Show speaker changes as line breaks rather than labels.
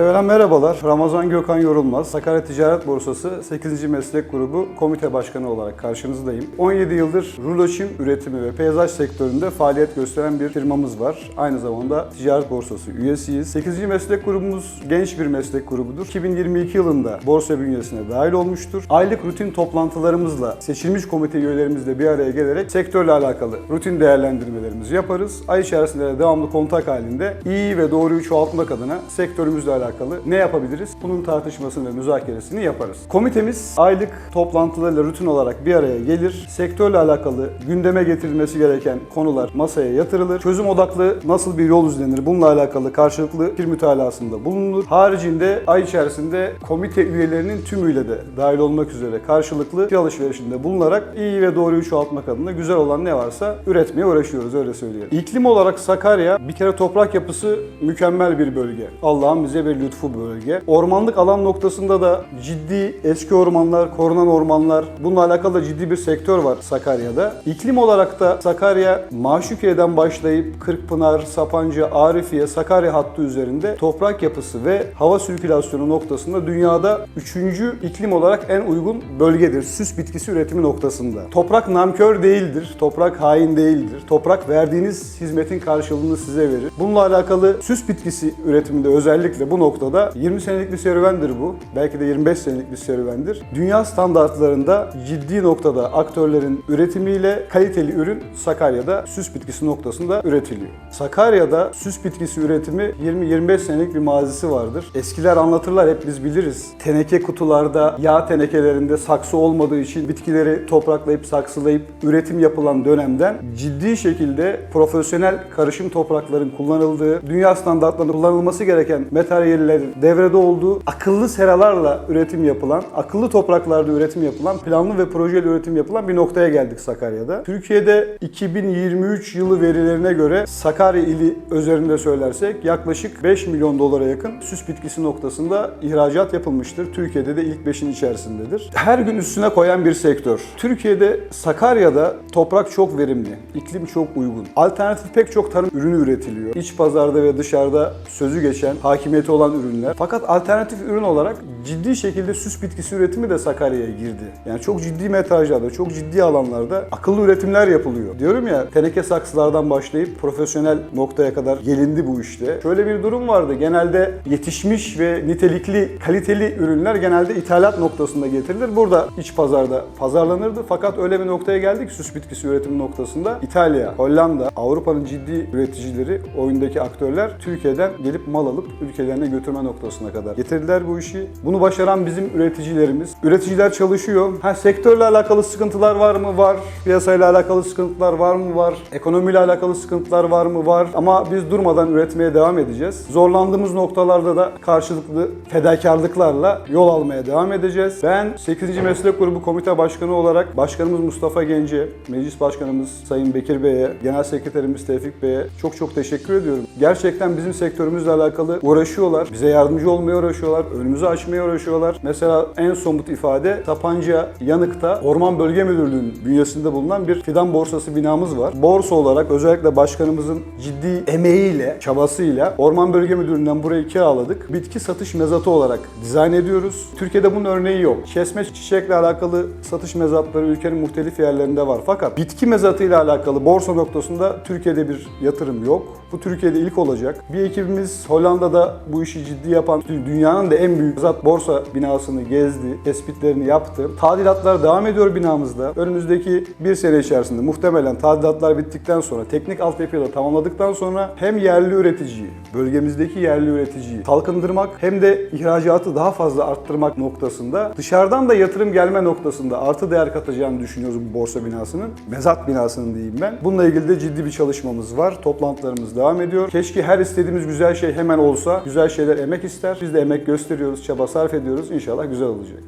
merhabalar. Ramazan Gökhan Yorulmaz, Sakarya Ticaret Borsası 8. Meslek Grubu Komite Başkanı olarak karşınızdayım. 17 yıldır rulo çim üretimi ve peyzaj sektöründe faaliyet gösteren bir firmamız var. Aynı zamanda Ticaret Borsası üyesiyiz. 8. Meslek Grubumuz genç bir meslek grubudur. 2022 yılında borsa bünyesine dahil olmuştur. Aylık rutin toplantılarımızla seçilmiş komite üyelerimizle bir araya gelerek sektörle alakalı rutin değerlendirmelerimizi yaparız. Ay içerisinde de devamlı kontak halinde iyi ve doğruyu çoğaltmak adına sektörümüzle alakalı ne yapabiliriz? Bunun tartışmasını ve müzakeresini yaparız. Komitemiz aylık toplantılarıyla rutin olarak bir araya gelir. Sektörle alakalı gündeme getirilmesi gereken konular masaya yatırılır. Çözüm odaklı nasıl bir yol izlenir? Bununla alakalı karşılıklı fikir mütalasında bulunur. Haricinde ay içerisinde komite üyelerinin tümüyle de dahil olmak üzere karşılıklı fikir alışverişinde bulunarak iyi ve doğruyu çoğaltmak adına güzel olan ne varsa üretmeye uğraşıyoruz öyle söyleyelim. İklim olarak Sakarya bir kere toprak yapısı mükemmel bir bölge. Allah'ın bize bir lütfu bölge. Ormanlık alan noktasında da ciddi eski ormanlar, korunan ormanlar bununla alakalı da ciddi bir sektör var Sakarya'da. İklim olarak da Sakarya Maşukiye'den başlayıp Kırkpınar, Sapanca, Arifiye, Sakarya hattı üzerinde toprak yapısı ve hava sirkülasyonu noktasında dünyada üçüncü iklim olarak en uygun bölgedir. Süs bitkisi üretimi noktasında. Toprak namkör değildir. Toprak hain değildir. Toprak verdiğiniz hizmetin karşılığını size verir. Bununla alakalı süs bitkisi üretiminde özellikle bu noktada 20 senelik bir serüvendir bu. Belki de 25 senelik bir serüvendir. Dünya standartlarında ciddi noktada aktörlerin üretimiyle kaliteli ürün Sakarya'da süs bitkisi noktasında üretiliyor. Sakarya'da süs bitkisi üretimi 20-25 senelik bir mazisi vardır. Eskiler anlatırlar hep biz biliriz. Teneke kutularda, yağ tenekelerinde saksı olmadığı için bitkileri topraklayıp saksılayıp üretim yapılan dönemden ciddi şekilde profesyonel karışım toprakların kullanıldığı, dünya standartlarında kullanılması gereken materyallerin devrede olduğu akıllı seralarla üretim yapılan, akıllı topraklarda üretim yapılan, planlı ve projeli üretim yapılan bir noktaya geldik Sakarya'da. Türkiye'de 2023 yılı verilerine göre Sakarya ili üzerinde söylersek yaklaşık 5 milyon dolara yakın süs bitkisi noktasında ihracat yapılmıştır. Türkiye'de de ilk 5'in içerisindedir. Her gün üstüne koyan bir sektör. Türkiye'de Sakarya'da toprak çok verimli, iklim çok uygun. Alternatif pek çok tarım ürünü üretiliyor. İç pazarda ve dışarıda sözü geçen, hakimiyeti olan ürünler. Fakat alternatif ürün olarak ciddi şekilde süs bitkisi üretimi de Sakarya'ya girdi. Yani çok ciddi metrajlarda, çok ciddi alanlarda akıllı üretimler yapılıyor. Diyorum ya teneke saksılardan başlayıp profesyonel noktaya kadar gelindi bu işte. Şöyle bir durum vardı. Genelde yetişmiş ve nitelikli, kaliteli ürünler genelde ithalat noktasında getirilir. Burada iç pazarda pazarlanırdı. Fakat öyle bir noktaya geldik süs bitkisi üretimi noktasında İtalya, Hollanda, Avrupa'nın ciddi üreticileri, oyundaki aktörler Türkiye'den gelip mal alıp ülkelerine götürme noktasına kadar getirdiler bu işi. Bunu başaran bizim üreticilerimiz. Üreticiler çalışıyor. Ha sektörle alakalı sıkıntılar var mı? Var. Piyasayla alakalı sıkıntılar var mı? Var. Ekonomiyle alakalı sıkıntılar var mı? Var. Ama biz durmadan üretmeye devam edeceğiz. Zorlandığımız noktalarda da karşılıklı fedakarlıklarla yol almaya devam edeceğiz. Ben 8. Meslek Grubu Komite Başkanı olarak Başkanımız Mustafa Gence, Meclis Başkanımız Sayın Bekir Bey'e, Genel Sekreterimiz Tevfik Bey'e çok çok teşekkür ediyorum. Gerçekten bizim sektörümüzle alakalı uğraşıyorlar. Bize yardımcı olmaya uğraşıyorlar. Önümüzü açmaya uğraşıyorlar. Mesela en somut ifade Sapanca Yanık'ta Orman Bölge Müdürlüğü'nün bünyesinde bulunan bir fidan borsası binamız var. Borsa olarak özellikle başkanımızın ciddi emeğiyle, çabasıyla Orman Bölge Müdürlüğü'nden burayı kiraladık. Bitki satış mezatı olarak dizayn ediyoruz. Türkiye'de bunun örneği yok. Kesme çiçekle alakalı satış mezatları ülkenin muhtelif yerlerinde var. Fakat bitki mezatıyla alakalı borsa noktasında Türkiye'de bir yatırım yok. Bu Türkiye'de ilk olacak. Bir ekibimiz Hollanda'da bu işi ciddi yapan, dünyanın da en büyük mezat borsa binasını gezdi, tespitlerini yaptı. Tadilatlar devam ediyor binamızda. Önümüzdeki bir sene içerisinde muhtemelen tadilatlar bittikten sonra, teknik altyapıyı da tamamladıktan sonra hem yerli üreticiyi, bölgemizdeki yerli üreticiyi kalkındırmak hem de ihracatı daha fazla arttırmak noktasında dışarıdan da yatırım gelme noktasında artı değer katacağını düşünüyoruz bu borsa binasının. Mezat binasının diyeyim ben. Bununla ilgili de ciddi bir çalışmamız var. Toplantılarımız devam ediyor. Keşke her istediğimiz güzel şey hemen olsa. Güzel şeyler emek ister. Biz de emek gösteriyoruz, çaba sarf ediyoruz. İnşallah güzel olacak.